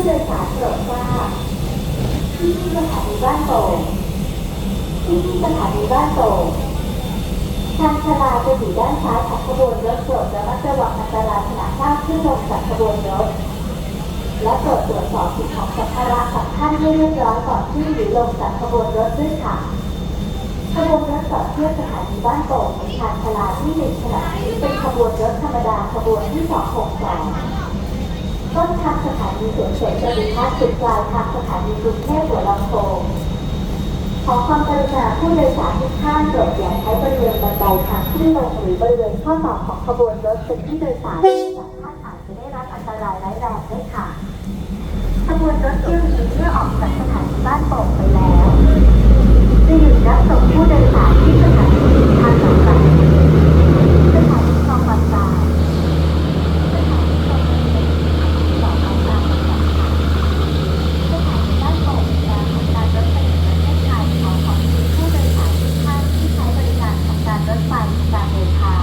ผู้โดยสารโปรดทราบที่นี่สถานีบ้านโป่งที่นี่สถานีบ้านโป่งทางชลาจะอยู่ด้านซ้ายของขบวนรถโปรดละมัดระวังอันตรายขณะก้าวขึ้นลงจากขบวนรถ และตรวจตรวจสอบสิ่งของสัมภาระของท่านให้เรียบร้อยก่อนขึ้นหรือลงจากขบวนรถด้วยค่ะขบวนรถต่อเชื่อมสถานีบ้านโป่งทางชลาที่หนึ่งขณะนี้เป็นขบวนรถธรรมดาขบวนที่สองหกสอง ต้นทางสถานีสวนสวนจตุพัฒน์จุดปลายทางสถานีกรุงเทพหัวลำโพงขอความกรุณาผู้โดยสารทุกท่านโปรดอย่าใช้บริเวณบันไดทางขึ้นลงหรือบริเวณข้อต่อของขบวนรถเป็นที่โดยสารเนื่องจากท่านอาจจะได้รับอันตรายร้ายแรงได้ค่ะขบวนรถเที่ยวนี้เมื่อออกจาก ไปตามเดินค่ะ